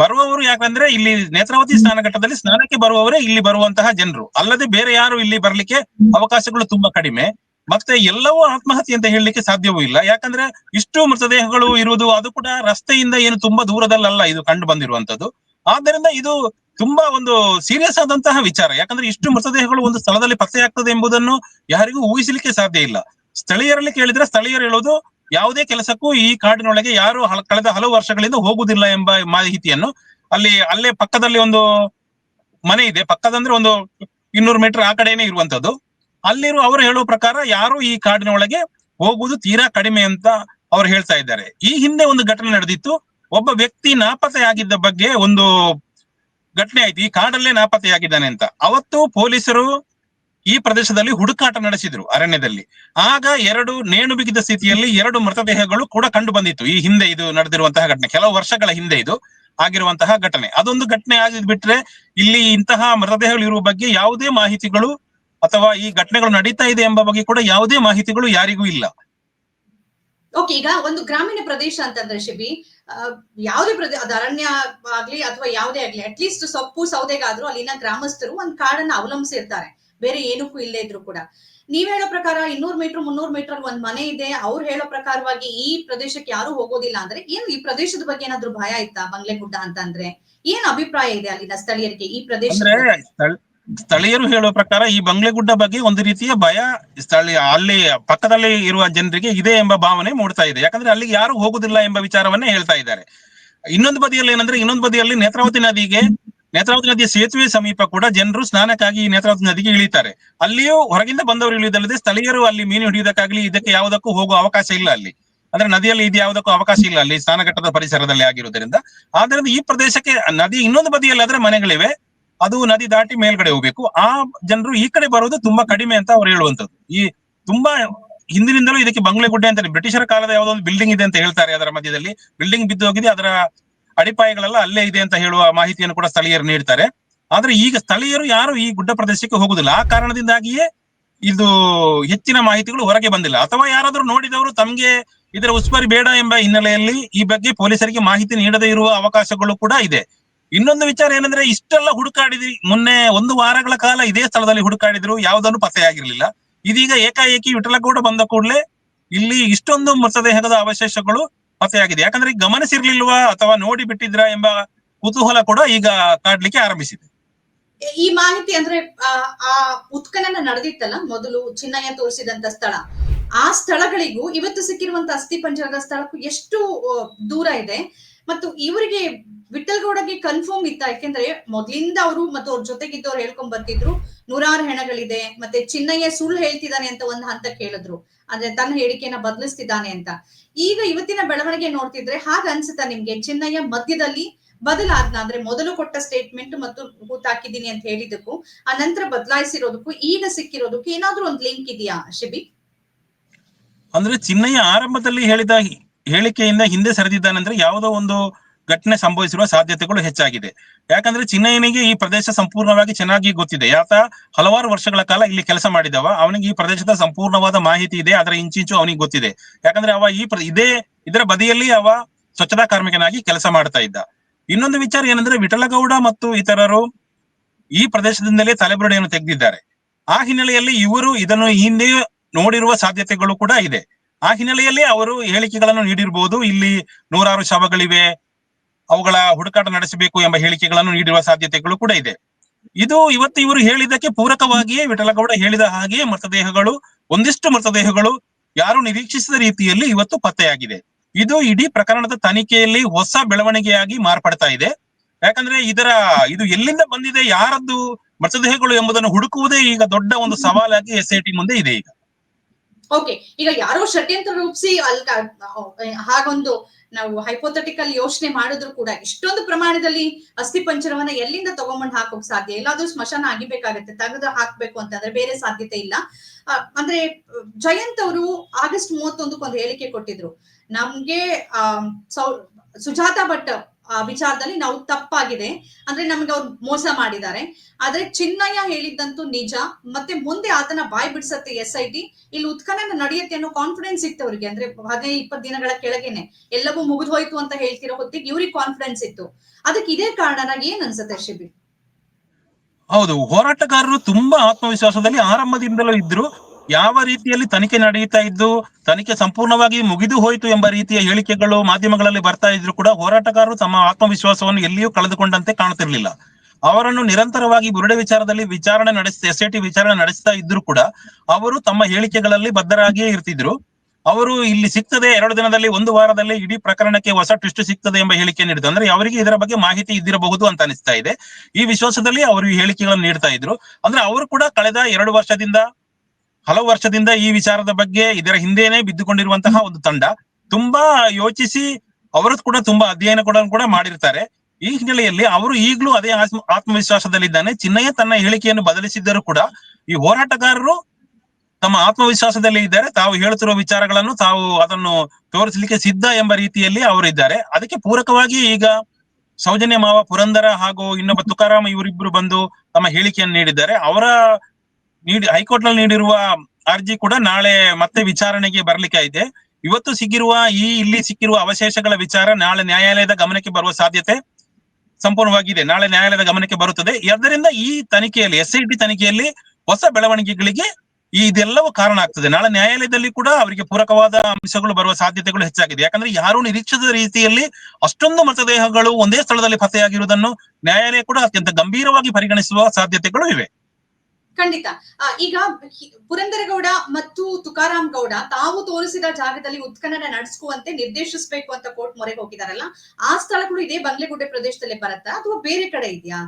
ಬರುವವರು ಯಾಕಂದ್ರೆ ಇಲ್ಲಿ ನೇತ್ರಾವತಿ ಸ್ನಾನಘಟ್ಟದಲ್ಲಿ ಸ್ನಾನಕ್ಕೆ ಬರುವವರೇ ಇಲ್ಲಿ ಬರುವಂತಹ ಜನರು. ಅಲ್ಲದೆ ಬೇರೆ ಯಾರು ಇಲ್ಲಿ ಬರ್ಲಿಕ್ಕೆ ಅವಕಾಶಗಳು ತುಂಬಾ ಕಡಿಮೆ. ಮತ್ತೆ ಎಲ್ಲವೂ ಆತ್ಮಹತ್ಯೆ ಅಂತ ಹೇಳಲಿಕ್ಕೆ ಸಾಧ್ಯವೂ ಇಲ್ಲ. ಯಾಕಂದ್ರೆ ಇಷ್ಟು ಮೃತದೇಹಗಳು ಇರುವುದು ಅದು ಕೂಡ ರಸ್ತೆಯಿಂದ ಏನು ತುಂಬಾ ದೂರದಲ್ಲಲ್ಲ ಇದು ಕಂಡು ಬಂದಿರುವಂತದ್ದು ಆದ್ದರಿಂದ ಇದು ತುಂಬಾ ಒಂದು ಸೀರಿಯಸ್ ಆದಂತಹ ವಿಚಾರ. ಯಾಕಂದ್ರೆ ಇಷ್ಟು ಮೃತದೇಹಗಳು ಒಂದು ಸ್ಥಳದಲ್ಲಿ ಪತ್ತೆಯಾಗ್ತದೆ ಎಂಬುದನ್ನು ಯಾರಿಗೂ ಊಹಿಸಲಿಕ್ಕೆ ಸಾಧ್ಯ ಇಲ್ಲ. ಸ್ಥಳೀಯರಲ್ಲಿ ಕೇಳಿದ್ರೆ ಸ್ಥಳೀಯರು ಹೇಳೋದು ಯಾವುದೇ ಕೆಲಸಕ್ಕೂ ಈ ಕಾಡಿನೊಳಗೆ ಯಾರು ಕಳೆದ ಹಲವು ವರ್ಷಗಳಿಂದ ಹೋಗುವುದಿಲ್ಲ ಎಂಬ ಮಾಹಿತಿಯನ್ನು ಅಲ್ಲಿ, ಅಲ್ಲೇ ಪಕ್ಕದಲ್ಲಿ ಒಂದು ಮನೆ ಇದೆ. ಪಕ್ಕದಂದ್ರೆ ಒಂದು ಇನ್ನೂರು ಮೀಟರ್ ಆ ಕಡೆನೆ ಇರುವಂತದ್ದು ಅಲ್ಲಿರುವ ಅವರು ಹೇಳುವ ಪ್ರಕಾರ ಯಾರು ಈ ಕಾಡಿನ ಒಳಗೆ ಹೋಗುವುದು ತೀರಾ ಕಡಿಮೆ ಅಂತ ಅವ್ರು ಹೇಳ್ತಾ ಇದ್ದಾರೆ. ಈ ಹಿಂದೆ ಒಂದು ಘಟನೆ ನಡೆದಿತ್ತು. ಒಬ್ಬ ವ್ಯಕ್ತಿ ನಾಪತ್ತೆಯಾಗಿದ್ದ ಬಗ್ಗೆ ಒಂದು ಘಟನೆ ಆಯ್ತು. ಈ ಕಾಡಲ್ಲೇ ನಾಪತ್ತೆಯಾಗಿದ್ದಾನೆ ಅಂತ. ಅವತ್ತು ಪೊಲೀಸರು ಈ ಪ್ರದೇಶದಲ್ಲಿ ಹುಡುಕಾಟ ನಡೆಸಿದ್ರು ಅರಣ್ಯದಲ್ಲಿ. ಆಗ ಎರಡು ನೇಣು ಬಿಗಿದ ಸ್ಥಿತಿಯಲ್ಲಿ ಎರಡು ಮೃತದೇಹಗಳು ಕೂಡ ಕಂಡು ಬಂದಿತ್ತು. ಈ ಹಿಂದೆ ಇದು ನಡೆದಿರುವಂತಹ ಘಟನೆ, ಕೆಲವು ವರ್ಷಗಳ ಹಿಂದೆ ಇದು ಆಗಿರುವಂತಹ ಘಟನೆ. ಅದೊಂದು ಘಟನೆ ಆಗಿದ್ ಬಿಟ್ರೆ ಇಲ್ಲಿ ಇಂತಹ ಮೃತದೇಹಗಳು ಇರುವ ಬಗ್ಗೆ ಯಾವುದೇ ಮಾಹಿತಿಗಳು ಅಥವಾ ಈ ಘಟನೆಗಳು ನಡೀತಾ ಇದೆ ಎಂಬ ಬಗ್ಗೆ ಕೂಡ ಯಾವುದೇ ಮಾಹಿತಿಗಳು ಯಾರಿಗೂ ಇಲ್ಲ. ಓಕೆ, ಈಗ ಒಂದು ಗ್ರಾಮೀಣ ಪ್ರದೇಶ ಅಂತಂದ್ರೆ ಶಿಬಿ ಯಾವುದೇ ಪ್ರದೇಶ ಅದು ಅರಣ್ಯ ಆಗ್ಲಿ ಅಥವಾ ಯಾವುದೇ ಆಗ್ಲಿ ಅಟ್ಲೀಸ್ಟ್ ಸೊಪ್ಪು ಸೌದೆಗಾದ್ರೂ ಅಲ್ಲಿನ ಗ್ರಾಮಸ್ಥರು ಒಂದ್ ಕಾಡನ್ನ ಅವಲಂಬಿಸಿರ್ತಾರೆ. ಬೇರೆ ಏನಕ್ಕೂ ಇಲ್ಲೇ ಇದ್ರು ಕೂಡ. ನೀವ್ ಹೇಳೋ ಪ್ರಕಾರ ಇನ್ನೂರ್ ಮೀಟರ್ ಮುನ್ನೂರ್ ಮೀಟರ್ ಒಂದ್ ಮನೆ ಇದೆ. ಅವ್ರು ಹೇಳೋ ಪ್ರಕಾರವಾಗಿ ಈ ಪ್ರದೇಶಕ್ಕೆ ಯಾರು ಹೋಗೋದಿಲ್ಲ ಅಂದ್ರೆ ಏನು ಈ ಪ್ರದೇಶದ ಬಗ್ಗೆ ಏನಾದ್ರು ಭಯ ಇತ್ತಾ ಬಂಗ್ಲೆಗುಡ್ಡ ಅಂತ ಅಂದ್ರೆ? ಏನ್ ಅಭಿಪ್ರಾಯ ಇದೆ ಅಲ್ಲಿನ ಸ್ಥಳೀಯರಿಗೆ ಈ ಪ್ರದೇಶ ಸ್ಥಳೀಯರು ಹೇಳುವ ಪ್ರಕಾರ ಈ ಬಂಗ್ಲೆಗುಡ್ಡ ಬಗ್ಗೆ ಒಂದು ರೀತಿಯ ಭಯ ಸ್ಥಳೀಯ ಅಲ್ಲಿ ಪಕ್ಕದಲ್ಲಿ ಇರುವ ಜನರಿಗೆ ಇದೆ ಎಂಬ ಭಾವನೆ ಮೂಡ್ತಾ ಇದೆ. ಯಾಕಂದ್ರೆ ಅಲ್ಲಿಗೆ ಯಾರು ಹೋಗುದಿಲ್ಲ ಎಂಬ ವಿಚಾರವನ್ನೇ ಹೇಳ್ತಾ ಇದ್ದಾರೆ. ಇನ್ನೊಂದು ಬದಿಯಲ್ಲಿ ಏನಂದ್ರೆ ಇನ್ನೊಂದು ಬದಿಯಲ್ಲಿ ನೇತ್ರಾವತಿ ನದಿಗೆ ನೇತ್ರಾವತಿ ನದಿಯ ಸೇತುವೆ ಸಮೀಪ ಕೂಡ ಜನರು ಸ್ನಾನಕ್ಕಾಗಿ ನೇತ್ರಾವತಿ ನದಿಗೆ ಇಳಿತಾರೆ. ಅಲ್ಲಿಯೂ ಹೊರಗಿಂದ ಬಂದವರು ಇಳಿಯುವುದಲ್ಲದೆ ಸ್ಥಳೀಯರು ಅಲ್ಲಿ ಮೀನು ಹಿಡಿಯೋದಕ್ಕಾಗ್ಲಿ ಇದಕ್ಕೆ ಯಾವುದಕ್ಕೂ ಹೋಗುವ ಅವಕಾಶ ಇಲ್ಲ ಅಲ್ಲಿ. ಅಂದ್ರೆ ನದಿಯಲ್ಲಿ ಇದು ಯಾವುದಕ್ಕೂ ಅವಕಾಶ ಇಲ್ಲ ಅಲ್ಲಿ ಸ್ನಾನಘಟ್ಟದ ಪರಿಸರದಲ್ಲಿ ಆಗಿರುವುದರಿಂದ. ಆದ್ದರಿಂದ ಈ ಪ್ರದೇಶಕ್ಕೆ ನದಿ ಇನ್ನೊಂದು ಬದಿಯಲ್ಲಿ ಆದ್ರೆ ಮನೆಗಳಿವೆ. ಅದು ನದಿ ದಾಟಿ ಮೇಲ್ಗಡೆ ಹೋಗ್ಬೇಕು. ಆ ಜನರು ಈ ಕಡೆ ಬರೋದು ತುಂಬಾ ಕಡಿಮೆ ಅಂತ ಅವ್ರು ಹೇಳುವಂತದ್ದು ಈ ತುಂಬಾ ಹಿಂದಿನಿಂದಲೂ ಇದಕ್ಕೆ ಬಂಗ್ಲೆಗುಡ್ಡೆ ಅಂತಾರೆ ಬ್ರಿಟಿಷರ ಕಾಲದ ಯಾವುದೋ ಒಂದು ಬಿಲ್ಡಿಂಗ್ ಇದೆ ಅಂತ ಹೇಳ್ತಾರೆ ಅದರ ಮಧ್ಯದಲ್ಲಿ. ಬಿಲ್ಡಿಂಗ್ ಬಿದ್ದು ಹೋಗಿದೆ, ಅದರ ಅಡಿಪಾಯಗಳೆಲ್ಲ ಅಲ್ಲೇ ಇದೆ ಅಂತ ಹೇಳುವ ಮಾಹಿತಿಯನ್ನು ಕೂಡ ಸ್ಥಳೀಯರು ನೀಡ್ತಾರೆ. ಆದ್ರೆ ಈಗ ಸ್ಥಳೀಯರು ಯಾರು ಈ ಗುಡ್ಡ ಪ್ರದೇಶಕ್ಕೆ ಹೋಗುದಿಲ್ಲ. ಆ ಕಾರಣದಿಂದಾಗಿಯೇ ಇದು ಹೆಚ್ಚಿನ ಮಾಹಿತಿಗಳು ಹೊರಗೆ ಬಂದಿಲ್ಲ. ಅಥವಾ ಯಾರಾದರೂ ನೋಡಿದವರು ತಮಗೆ ಇದರ ಉಸ್ತುವಾರಿ ಬೇಡ ಎಂಬ ಹಿನ್ನೆಲೆಯಲ್ಲಿ ಈ ಬಗ್ಗೆ ಪೊಲೀಸರಿಗೆ ಮಾಹಿತಿ ನೀಡದೇ ಇರುವ ಅವಕಾಶಗಳು ಕೂಡ ಇದೆ. ಇನ್ನೊಂದು ವಿಚಾರ ಏನಂದ್ರೆ ಇಷ್ಟೆಲ್ಲ ಹುಡುಕಾಡಿದ್ರಿ ಮೊನ್ನೆ ಒಂದು ವಾರಗಳ ಕಾಲ ಇದೇ ಸ್ಥಳದಲ್ಲಿ ಹುಡುಕಾಡಿದ್ರು, ಯಾವುದನ್ನು ಪತ್ತೆಯಾಗಿರ್ಲಿಲ್ಲ ಇದೀಗ ಏಕಾಏಕಿ ವಿಠಲಗೌಡ ಬಂದ ಕೂಡಲೇ ಇಲ್ಲಿ ಇಷ್ಟೊಂದು ಮೃತದೇಹದ ಅವಶೇಷಗಳು ಪತ್ತೆಯಾಗಿದೆ ಯಾಕಂದ್ರೆ ಈಗ ಗಮನಿಸಿರ್ಲಿಲ್ವಾ ಅಥವಾ ನೋಡಿ ಬಿಟ್ಟಿದ್ರಾ ಎಂಬ ಕುತೂಹಲ ಕೂಡ ಈಗ ಕಾಡ್ಲಿಕ್ಕೆ ಆರಂಭಿಸಿದೆ. ಈ ಮಾಹಿತಿ ಅಂದ್ರೆ ಆ, ಉತ್ಖನನ ನಡೆದಿತ್ತಲ್ಲ ಮೊದಲು ಚಿನ್ನಯ್ಯ ತೋರಿಸಿದಂತ ಸ್ಥಳ. ಆ ಸ್ಥಳಗಳಿಗೂ ಇವತ್ತು ಸಿಕ್ಕಿರುವಂತ ಅಸ್ಥಿ ಪಂಜರದ ಸ್ಥಳಕ್ಕೂ ಎಷ್ಟು ದೂರ ಇದೆ. ಮತ್ತು ಇವರಿಗೆ ವಿಠಲ್ಗೌಡಗೆ ಕನ್ಫರ್ಮ್ ಇತ್ತ? ಯಾಕೆಂದ್ರೆ ಮೊದ್ಲಿಂದ ಅವರು ಮತ್ತು ಅವ್ರ ಜೊತೆಗಿದ್ದವ್ರು ಹೇಳ್ಕೊಂಡ್ ಬರ್ತಿದ್ರು ನೂರಾರು ಹೆಣಗಳಿದೆ ಮತ್ತೆ ಚಿನ್ನಯ್ಯ ಸುಳ್ಳು ಹೇಳ್ತಿದ್ದಾನೆ ಅಂತ ಒಂದ್ ಹಂತ ಹೇಳಿದ್ರು ಅಂದ್ರೆ ತನ್ನ ಹೇಳಿಕೆಯನ್ನ ಬದಲಿಸ್ತಿದ್ದಾನೆ ಅಂತ. ಈಗ ಇವತ್ತಿನ ಬೆಳವಣಿಗೆ ನೋಡ್ತಿದ್ರೆ ಹಾಗ ಅನ್ಸುತ್ತಾ ನಿಮ್ಗೆ? ಚಿನ್ನಯ್ಯ ಮಧ್ಯದಲ್ಲಿ ಬದಲಾದ್ನ, ಅಂದ್ರೆ ಮೊದಲು ಕೊಟ್ಟ ಸ್ಟೇಟ್ಮೆಂಟ್ ಮತ್ತು ಹೂತಾಕಿದ್ದೀನಿ ಅಂತ ಹೇಳಿದಕ್ಕೂ ಆ ನಂತರ ಬದಲಾಯಿಸಿರೋದಕ್ಕೂ, ಈಗ ಸಿಕ್ಕಿರೋದಕ್ಕೂ ಏನಾದ್ರೂ ಒಂದು ಲಿಂಕ್ ಇದೆಯಾ ಶಿಬಿ? ಅಂದ್ರೆ ಚಿನ್ನಯ್ಯ ಆರಂಭದಲ್ಲಿ ಹೇಳಿದ ಹೇಳಿಕೆಯಿಂದ ಹಿಂದೆ ಸರಿದಿದ್ದಾನಂದ್ರೆ ಯಾವುದೋ ಒಂದು ಘಟನೆ ಸಂಭವಿಸಿರುವ ಸಾಧ್ಯತೆಗಳು ಹೆಚ್ಚಾಗಿದೆ. ಯಾಕಂದ್ರೆ ಚಿನ್ನಯ್ಯನಿಗೆ ಈ ಪ್ರದೇಶ ಸಂಪೂರ್ಣವಾಗಿ ಚೆನ್ನಾಗಿ ಗೊತ್ತಿದೆ. ಯಾತ ಹಲವಾರು ವರ್ಷಗಳ ಕಾಲ ಇಲ್ಲಿ ಕೆಲಸ ಮಾಡಿದವ. ಅವನಿಗೆ ಈ ಪ್ರದೇಶದ ಸಂಪೂರ್ಣವಾದ ಮಾಹಿತಿ ಇದೆ. ಅದರ ಇಂಚಿಂಚು ಅವನಿಗೆ ಗೊತ್ತಿದೆ. ಯಾಕಂದ್ರೆ ಅವ ಈ ಇದೇ, ಇದರ ಬದಿಯಲ್ಲಿ ಅವ ಸ್ವಚ್ಛತಾ ಕಾರ್ಮಿಕನಾಗಿ ಕೆಲಸ ಮಾಡ್ತಾ ಇದ್ದ. ಇನ್ನೊಂದು ವಿಚಾರ ಏನಂದ್ರೆ ವಿಠಲಗೌಡ ಮತ್ತು ಇತರರು ಈ ಪ್ರದೇಶದಿಂದಲೇ ತಲೆಬುರುಡೆಯನ್ನು ತೆಗೆದಿದ್ದಾರೆ. ಆ ಹಿನ್ನೆಲೆಯಲ್ಲಿ ಇವರು ಇದನ್ನು ಹಿಂದೆ ನೋಡಿರುವ ಸಾಧ್ಯತೆಗಳು ಕೂಡ ಇದೆ. ಆ ಹಿನ್ನೆಲೆಯಲ್ಲಿ ಅವರು ಹೇಳಿಕೆಗಳನ್ನು ನೀಡಿರಬಹುದು ಇಲ್ಲಿ ನೂರಾರು ಶವಗಳಿವೆ. ಅವುಗಳ ಹುಡುಕಾಟ ನಡೆಸಬೇಕು ಎಂಬ ಹೇಳಿಕೆಗಳನ್ನು ನೀಡಿರುವ ಸಾಧ್ಯತೆಗಳು ಕೂಡ ಇದೆ. ಇದು ಇವತ್ತು ಇವರು ಹೇಳಿದ್ದಕ್ಕೆ ಪೂರಕವಾಗಿಯೇ ವಿಠಲಗೌಡ ಹೇಳಿದ ಹಾಗೆಯೇ ಮೃತದೇಹಗಳು, ಒಂದಿಷ್ಟು ಮೃತದೇಹಗಳು ಯಾರು ನಿರೀಕ್ಷಿಸಿದ ರೀತಿಯಲ್ಲಿ ಇವತ್ತು ಪತ್ತೆಯಾಗಿದೆ. ಇದು ಇಡೀ ಪ್ರಕರಣದ ತನಿಖೆಯಲ್ಲಿ ಹೊಸ ಬೆಳವಣಿಗೆಯಾಗಿ ಮಾರ್ಪಡ್ತಾ ಇದೆ. ಯಾಕಂದ್ರೆ ಇದರ, ಇದು ಎಲ್ಲಿಂದ ಬಂದಿದೆ, ಯಾರದ್ದು ಮೃತದೇಹಗಳು ಎಂಬುದನ್ನು ಹುಡುಕುವುದೇ ಈಗ ದೊಡ್ಡ ಒಂದು ಸವಾಲಾಗಿ ಎಸ್ ಐ ಮುಂದೆ ಇದೆ ಈಗ. ಓಕೆ ಈಗ ಯಾರೋ ಷಡ್ಯಂತ್ರ ರೂಪಿಸಿ ಅಲ್ಲಿ ಹಾಗೊಂದು ನಾವು ಹೈಪೋಥೆಟಿಕಲ್ ಯೋಚನೆ ಮಾಡಿದ್ರು ಕೂಡ ಇಷ್ಟೊಂದು ಪ್ರಮಾಣದಲ್ಲಿ ಅಸ್ಥಿ ಪಂಜರವನ್ನ ಎಲ್ಲಿಂದ ತಗೊಂಬಂಡ್ ಹಾಕೋಕ್ ಸಾಧ್ಯ ಎಲ್ಲಾದ್ರೂ ಸ್ಮಶಾನ ಆಗಿಬೇಕಾಗತ್ತೆ. ತೆಗೆದು ಹಾಕ್ಬೇಕು ಅಂತಂದ್ರೆ ಬೇರೆ ಸಾಧ್ಯತೆ ಇಲ್ಲ. ಅಂದ್ರೆ, ಜಯಂತ್ ಅವರು ಆಗಸ್ಟ್ ಮೂವತ್ತೊಂದಕ್ಕೆ ಒಂದು ಹೇಳಿಕೆ ಕೊಟ್ಟಿದ್ರು. ನಮ್ಗೆ, ಆ ಸುಜಾತ ಭಟ್ ವಿಚಾರದಲ್ಲಿ ನಾವು ತಪ್ಪಾಗಿದೆ. ಅಂದ್ರೆ ನಮ್ಗೆ ಅವ್ರು ಮೋಸ ಮಾಡಿದ್ದಾರೆ. ಆದ್ರೆ ಚಿನ್ನಯ್ಯ ಹೇಳಿದ್ದಂತೂ ನಿಜ. ಮತ್ತೆ ಮುಂದೆ ಆತನ ಬಾಯ್ ಬಿಡಿಸತ್ತೆ ಎಸ್ ಐ ಟಿ. ಇಲ್ಲಿ ಉತ್ಖನನ ನಡೆಯುತ್ತೆ ಅನ್ನೋ ಕಾನ್ಫಿಡೆನ್ಸ್ ಇತ್ತು ಅವ್ರಿಗೆ. ಅಂದ್ರೆ ಹದಿನೈದು ಇಪ್ಪತ್ತು ದಿನಗಳ ಕೆಳಗೇನೆ. ಎಲ್ಲವೂ ಮುಗಿದು ಹೋಯ್ತು ಅಂತ ಹೇಳ್ತಿರೋ ಹೊತ್ತಿಗೆ ಇವ್ರಿಗೆ ಕಾನ್ಫಿಡೆನ್ಸ್ ಇತ್ತು. ಅದಕ್ಕೆ ಇದೇ ಕಾರಣ ಏನ್ ಅನ್ಸುತ್ತೆ ಶಿಬಿ ಹೌದು, ಹೋರಾಟಗಾರರು ತುಂಬಾ ಆತ್ಮವಿಶ್ವಾಸದಲ್ಲಿ ಆರಂಭದಿಂದಲೂ ಇದ್ರು. ಯಾವ ರೀತಿಯಲ್ಲಿ ತನಿಖೆ ನಡೆಯುತ್ತಾ ಇದ್ದು, ತನಿಖೆ ಸಂಪೂರ್ಣವಾಗಿ ಮುಗಿದು ಹೋಯಿತು ಎಂಬ ರೀತಿಯ ಹೇಳಿಕೆಗಳು ಮಾಧ್ಯಮಗಳಲ್ಲಿ ಬರ್ತಾ ಇದ್ರು ಕೂಡ ಹೋರಾಟಗಾರರು ತಮ್ಮ ಆತ್ಮವಿಶ್ವಾಸವನ್ನು ಎಲ್ಲಿಯೂ ಕಳೆದುಕೊಂಡಂತೆ ಕಾಣುತ್ತಿರಲಿಲ್ಲ. ಅವರನ್ನು ನಿರಂತರವಾಗಿ ಬುರುಡೆ ವಿಚಾರದಲ್ಲಿ ವಿಚಾರಣೆ ನಡೆಸಿ, ಎಸ್ ಟಿ ವಿಚಾರಣೆ ನಡೆಸ್ತಾ ಇದ್ರು ಕೂಡ ಅವರು ತಮ್ಮ ಹೇಳಿಕೆಗಳಲ್ಲಿ ಬದ್ಧರಾಗಿಯೇ ಇರ್ತಿದ್ರು. ಅವರು ಇಲ್ಲಿ ಸಿಗ್ತದೆ, ಎರಡು ದಿನದಲ್ಲಿ, ಒಂದು ವಾರದಲ್ಲಿ ಇಡೀ ಪ್ರಕರಣಕ್ಕೆ ಹೊಸ ಟ್ವಿಸ್ಟ್ ಸಿಗ್ತದೆ ಎಂಬ ಹೇಳಿಕೆ ನೀಡಿದ್ರು. ಅಂದ್ರೆ ಅವರಿಗೆ ಇದರ ಬಗ್ಗೆ ಮಾಹಿತಿ ಇದ್ದಿರಬಹುದು ಅಂತ ಅನಿಸ್ತಾ ಇದೆ. ಈ ವಿಶ್ವಾಸದಲ್ಲಿ ಅವರು ಈ ಹೇಳಿಕೆಗಳನ್ನು ನೀಡ್ತಾ ಇದ್ರು. ಅಂದ್ರೆ ಅವರು ಕೂಡ ಕಳೆದ ಎರಡು ವರ್ಷದಿಂದ ಹಲವು ವರ್ಷದಿಂದ ಈ ವಿಚಾರದ ಬಗ್ಗೆ ಇದರ ಹಿಂದೆನೆ ಬಿದ್ದುಕೊಂಡಿರುವಂತಹ ಒಂದು ತಂಡ. ತುಂಬಾ ಯೋಚಿಸಿ ಅವರು ಕೂಡ ತುಂಬಾ ಅಧ್ಯಯನ ಕೂಡ ಕೂಡ ಮಾಡಿರ್ತಾರೆ. ಈ ಹಿನ್ನೆಲೆಯಲ್ಲಿ ಅವರು ಈಗಲೂ ಅದೇ ಆತ್ಮ, ಆತ್ಮವಿಶ್ವಾಸದಲ್ಲಿದ್ದಾನೆ. ಚಿನ್ನಯ್ಯ ತನ್ನ ಹೇಳಿಕೆಯನ್ನು ಬದಲಿಸಿದ್ದರೂ ಕೂಡ ಈ ಹೋರಾಟಗಾರರು ತಮ್ಮ ಆತ್ಮವಿಶ್ವಾಸದಲ್ಲಿ ಇದ್ದಾರೆ. ತಾವು ಹೇಳುತ್ತಿರುವ ವಿಚಾರಗಳನ್ನು ತಾವು ಅದನ್ನು ತೋರಿಸಲಿಕ್ಕೆ ಸಿದ್ಧ ಎಂಬ ರೀತಿಯಲ್ಲಿ ಅವರು ಇದ್ದಾರೆ. ಅದಕ್ಕೆ ಪೂರಕವಾಗಿ ಈಗ ಸೌಜನ್ಯ ಮಾವ ಪುರಂದರ ಹಾಗೂ ಇನ್ನೊಬ್ಬ ತುಕಾರಾಮ ಇವರಿಬ್ರು ಬಂದು ತಮ್ಮ ಹೇಳಿಕೆಯನ್ನು ನೀಡಿದ್ದಾರೆ. ಅವರ ನೀಡಿ ಹೈಕೋರ್ಟ್ನಲ್ಲಿ ನೀಡಿರುವ ಅರ್ಜಿ ಕೂಡ ನಾಳೆ ಮತ್ತೆ ವಿಚಾರಣೆಗೆ ಬರ್ಲಿಕ್ಕೆ ಇದೆ ಇವತ್ತು ಸಿಕ್ಕಿರುವ ಈ ಇಲ್ಲಿ ಸಿಕ್ಕಿರುವ ಅವಶೇಷಗಳ ವಿಚಾರ ನಾಳೆ ನ್ಯಾಯಾಲಯದ ಗಮನಕ್ಕೆ ಬರುವ ಸಾಧ್ಯತೆ ಸಂಪೂರ್ಣವಾಗಿದೆ. ನಾಳೆ ನ್ಯಾಯಾಲಯದ ಗಮನಕ್ಕೆ ಬರುತ್ತದೆ. ಇದರಿಂದ ಈ ತನಿಖೆಯಲ್ಲಿ, ಎಸ್ ಐ ತನಿಖೆಯಲ್ಲಿ ಹೊಸ ಬೆಳವಣಿಗೆಗಳಿಗೆ ಇದೆಲ್ಲವೂ ಕಾರಣ ಆಗ್ತದೆ. ನಾಳೆ ನ್ಯಾಯಾಲಯದಲ್ಲಿ ಕೂಡ ಅವರಿಗೆ ಪೂರಕವಾದ ಅಂಶಗಳು ಬರುವ ಸಾಧ್ಯತೆಗಳು ಹೆಚ್ಚಾಗಿದೆ. ಯಾಕಂದ್ರೆ ಯಾರು ನಿರೀಕ್ಷಿಸಿದ ರೀತಿಯಲ್ಲಿ ಅಷ್ಟೊಂದು ಮೃತದೇಹಗಳು ಒಂದೇ ಸ್ಥಳದಲ್ಲಿ ಪತ್ತೆಯಾಗಿರುವುದನ್ನು ನ್ಯಾಯಾಲಯ ಕೂಡ ಅತ್ಯಂತ ಗಂಭೀರವಾಗಿ ಪರಿಗಣಿಸುವ ಸಾಧ್ಯತೆಗಳು ಇವೆ. ಖಂಡಿತ. ಈಗ ಪುರಂದರಗೌಡ ಮತ್ತು ತುಕಾರಾಮ್ ಗೌಡ ತಾವು ತೋರಿಸಿದ ಜಾಗದಲ್ಲಿ ಉತ್ಖನನ ನಡೆಸುವಂತೆ ನಿರ್ದೇಶಿಸಬೇಕು ಅಂತ ಕೋರ್ಟ್ ಮೊರೆಗೆ ಹೋಗಿದಾರಲ್ಲ, ಆ ಸ್ಥಳಗಳು ಇದೇ ಬಂಗ್ಲೆಗುಡ್ಡೆ ಪ್ರದೇಶದಲ್ಲಿ ಬರುತ್ತಾ ಅಥವಾ ಬೇರೆ ಕಡೆ ಇದೆಯಾ?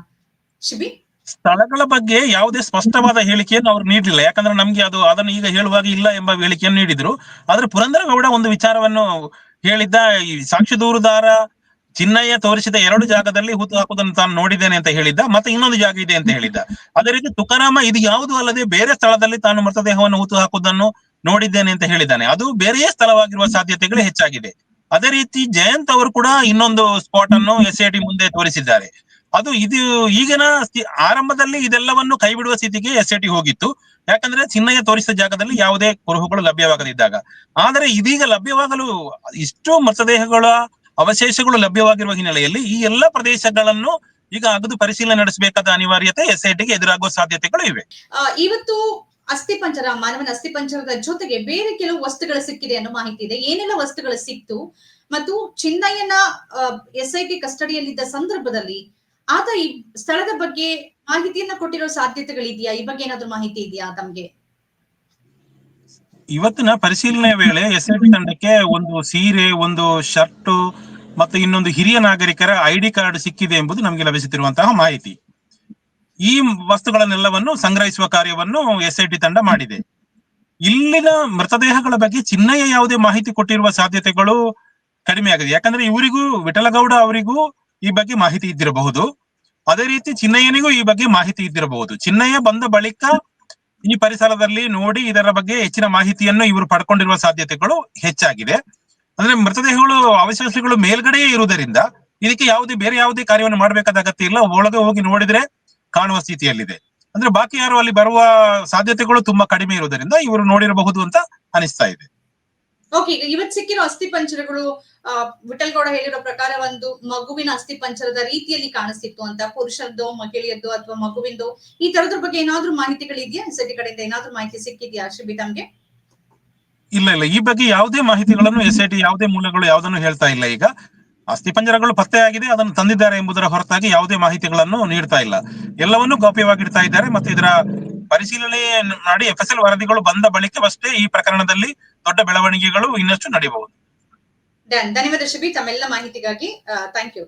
ಶಿಬಿ? ಸ್ಥಳಗಳ ಬಗ್ಗೆ ಯಾವುದೇ ಸ್ಪಷ್ಟವಾದ ಹೇಳಿಕೆಯನ್ನು ಅವರು ನೀಡಲಿಲ್ಲ. ಯಾಕಂದ್ರೆ ನಮ್ಗೆ ಅದು ಅದನ್ನು ಈಗ ಹೇಳುವಾಗ ಇಲ್ಲ ಎಂಬ ಹೇಳಿಕೆಯನ್ನು ನೀಡಿದ್ರು. ಆದ್ರೆ ಪುರಂದರಗೌಡ ಒಂದು ವಿಚಾರವನ್ನು ಹೇಳಿದ್ದ ಈ ಸಾಕ್ಷಿ ದೂರುದಾರ ಚಿನ್ನಯ್ಯ ತೋರಿಸಿದ ಎರಡು ಜಾಗದಲ್ಲಿ ಹುತ್ತು ಹಾಕುವುದನ್ನು ತಾನು ನೋಡಿದ್ದೇನೆ ಅಂತ ಹೇಳಿದ್ದ, ಮತ್ತೆ ಇನ್ನೊಂದು ಜಾಗ ಇದೆ ಅಂತ ಹೇಳಿದ್ದ. ಅದೇ ರೀತಿ ತುಕಾರಾಮ ಇದು ಯಾವುದು ಅಲ್ಲದೆ ಬೇರೆ ಸ್ಥಳದಲ್ಲಿ ತಾನು ಮೃತದೇಹವನ್ನು ಹುತ್ತು ಹಾಕುವುದನ್ನು ನೋಡಿದ್ದೇನೆ ಅಂತ ಹೇಳಿದ್ದಾನೆ. ಅದು ಬೇರೆಯೇ ಸ್ಥಳವಾಗಿರುವ ಸಾಧ್ಯತೆಗಳು ಹೆಚ್ಚಾಗಿದೆ. ಅದೇ ರೀತಿ ಜಯಂತ್ ಅವರು ಕೂಡ ಇನ್ನೊಂದು ಸ್ಪಾಟ್ ಅನ್ನು ಎಸ್ ಐ ಟಿ ಮುಂದೆ ತೋರಿಸಿದ್ದಾರೆ. ಅದು ಇದು ಈಗಿನ ಆರಂಭದಲ್ಲಿ ಇದೆಲ್ಲವನ್ನು ಕೈಬಿಡುವ ಸ್ಥಿತಿಗೆ ಎಸ್ ಐ ಟಿ ಹೋಗಿತ್ತು. ಯಾಕಂದ್ರೆ ಚಿನ್ನಯ್ಯ ತೋರಿಸಿದ ಜಾಗದಲ್ಲಿ ಯಾವುದೇ ಕುರುಹುಗಳು ಲಭ್ಯವಾಗದಿದ್ದಾಗ. ಆದರೆ ಇದೀಗ ಲಭ್ಯವಾಗಲು ಇಷ್ಟು ಮೃತದೇಹಗಳ ಅವಶೇಷಗಳು ಲಭ್ಯವಾಗಿರುವ ಹಿನ್ನೆಲೆಯಲ್ಲಿ ಈ ಎಲ್ಲ ಪ್ರದೇಶಗಳನ್ನು ಈಗ ಅಗದು ಪರಿಶೀಲನೆ ನಡೆಸಬೇಕಾದ ಅನಿವಾರ್ಯತೆ ಎಸ್ ಐ ಟಿಗೆ ಎದುರಾಗುವ ಸಾಧ್ಯತೆಗಳು ಇವೆ. ಇವತ್ತು ಅಸ್ಥಿಪಂಜರ ಮಾನವನ ಅಸ್ಥಿಪಂಜರದ ಜೊತೆಗೆ ಬೇರೆ ಕೆಲವು ವಸ್ತುಗಳು ಸಿಕ್ಕಿದೆ ಅನ್ನೋ ಮಾಹಿತಿ ಇದೆ. ಏನೆಲ್ಲ ವಸ್ತುಗಳು ಸಿಕ್ತು? ಮತ್ತು ಚಿನ್ನಯ್ಯನ ಎಸ್ ಐ ಟಿ ಕಸ್ಟಡಿಯಲ್ಲಿದ್ದ ಸಂದರ್ಭದಲ್ಲಿ ಆತ ಈ ಸ್ಥಳದ ಬಗ್ಗೆ ಮಾಹಿತಿಯನ್ನ ಕೊಟ್ಟಿರೋ ಸಾಧ್ಯತೆಗಳಿದೆಯಾ? ಈ ಬಗ್ಗೆ ಏನಾದ್ರು ಮಾಹಿತಿ ಇದೆಯಾ ತಮ್ಗೆ? ಇವತ್ತಿನ ಪರಿಶೀಲನೆ ವೇಳೆ ಎಸ್ ಐ ತಂಡಕ್ಕೆ ಒಂದು ಸೀರೆ, ಒಂದು ಶರ್ಟ್ ಮತ್ತು ಇನ್ನೊಂದು ಹಿರಿಯ ನಾಗರಿಕರ ಐಡಿ ಕಾರ್ಡ್ ಸಿಕ್ಕಿದೆ ಎಂಬುದು ನಮಗೆ ಲಭಿಸುತ್ತಿರುವಂತಹ ಮಾಹಿತಿ. ಈ ವಸ್ತುಗಳನ್ನೆಲ್ಲವನ್ನು ಸಂಗ್ರಹಿಸುವ ಕಾರ್ಯವನ್ನು ಎಸ್ ಐ ಟಿ ತಂಡ ಮಾಡಿದೆ. ಇಲ್ಲಿನ ಮೃತದೇಹಗಳ ಬಗ್ಗೆ ಚಿನ್ನಯ್ಯ ಯಾವುದೇ ಮಾಹಿತಿ ಕೊಟ್ಟಿರುವ ಸಾಧ್ಯತೆಗಳು ಕಡಿಮೆ ಆಗಿದೆ. ಯಾಕಂದ್ರೆ ಇವರಿಗೂ, ವಿಠಲಗೌಡ ಅವರಿಗೂ ಈ ಬಗ್ಗೆ ಮಾಹಿತಿ ಇದ್ದಿರಬಹುದು. ಅದೇ ರೀತಿ ಚಿನ್ನಯ್ಯನಿಗೂ ಈ ಬಗ್ಗೆ ಮಾಹಿತಿ ಇದ್ದಿರಬಹುದು. ಚಿನ್ನಯ್ಯ ಬಂದ ಬಳಿಕ ಈ ಪರಿಸರದಲ್ಲಿ ನೋಡಿ ಇದರ ಬಗ್ಗೆ ಹೆಚ್ಚಿನ ಮಾಹಿತಿಯನ್ನು ಇವರು ಪಡ್ಕೊಂಡಿರುವ ಸಾಧ್ಯತೆಗಳು ಹೆಚ್ಚಾಗಿದೆ. ಅಂದ್ರೆ ಮೃತದೇಹಗಳು ಅವಶೇಷಗಳು ಮೇಲ್ಗಡೆಯೇ ಇರುವುದರಿಂದ ಇದಕ್ಕೆ ಯಾವುದೇ, ಬೇರೆ ಯಾವುದೇ ಕಾರ್ಯವನ್ನು ಮಾಡಬೇಕಾದ ಅಗತ್ಯ ಇಲ್ಲ. ಒಳಗೆ ಹೋಗಿ ನೋಡಿದ್ರೆ ಕಾಣುವ ಸ್ಥಿತಿಯಲ್ಲಿದೆ. ಅಂದ್ರೆ ಬಾಕಿ ಯಾರು ಅಲ್ಲಿ ಬರುವ ಸಾಧ್ಯತೆಗಳು ತುಂಬಾ ಕಡಿಮೆ ಇರುವುದರಿಂದ ಇವರು ನೋಡಿರಬಹುದು ಅಂತ ಅನಿಸ್ತಾ ಇದೆ. ಓಕೆ ಈಗ ಇವತ್ ಸಿಕ್ಕಿರೋ ಅಸ್ಥಿಪಂಜರಗಳು ವಿಠಲ್ಗೌಡ ಹೇಳಿರೋ ಪ್ರಕಾರ ಒಂದು ಮಗುವಿನ ಅಸ್ಥಿಪಂಜರದ ರೀತಿಯಲ್ಲಿ ಕಾಣಿಸ್ತಿತ್ತು ಅಂತ. ಪುರುಷರದ್ದು ಮಹಿಳೆಯದ್ದು ಅಥವಾ ಮಗುವಿಂದು, ಈ ತರದ್ರ ಬಗ್ಗೆ ಏನಾದ್ರೂ ಮಾಹಿತಿಗಳಿದೆಯಾ? ಎಸ್ ಐ ಕಡೆಯಿಂದ ಏನಾದ್ರೂ ಮಾಹಿತಿ ಸಿಕ್ಕಿದ್ಯಾ ಶಿಬಿ ತಮ್ಗೆ ಇಲ್ಲ ಇಲ್ಲ. ಈ ಬಗ್ಗೆ ಯಾವುದೇ ಮಾಹಿತಿಗಳನ್ನು ಎಸ್ ಐ ಟಿ ಯಾವುದೇ ಮೂಲಗಳು ಯಾವುದನ್ನು ಹೇಳ್ತಾ ಇಲ್ಲ ಈಗ. ಅಸ್ಥಿಪಂಜರಗಳು ಪತ್ತೆಯಾಗಿದೆ ಅದನ್ನು ತಂದಿದ್ದಾರೆ ಎಂಬುದರ ಹೊರತಾಗಿ ಯಾವುದೇ ಮಾಹಿತಿಗಳನ್ನು ನೀಡ್ತಾ ಇಲ್ಲ. ಎಲ್ಲವನ್ನೂ ಗೌಪ್ಯವಾಗಿಡ್ತಾ ಇದ್ದಾರೆ ಮತ್ತೆ ಇದರ ಪರಿಶೀಲನೆ ಮಾಡಿ ಎಫ್ ಎಸ್ ಎಲ್ ವರದಿಗಳು ಬಂದ ಬಳಿಕವಷ್ಟೇ ಈ ಪ್ರಕರಣದಲ್ಲಿ ದೊಡ್ಡ ಬೆಳವಣಿಗೆಗಳು ಇನ್ನಷ್ಟು ನಡೆಯಬಹುದು ಧನ್ಯವಾದ ಶಿಬಿ ತಮ್ಮೆಲ್ಲ ಮಾಹಿತಿಗಾಗಿ ಥ್ಯಾಂಕ್ ಯು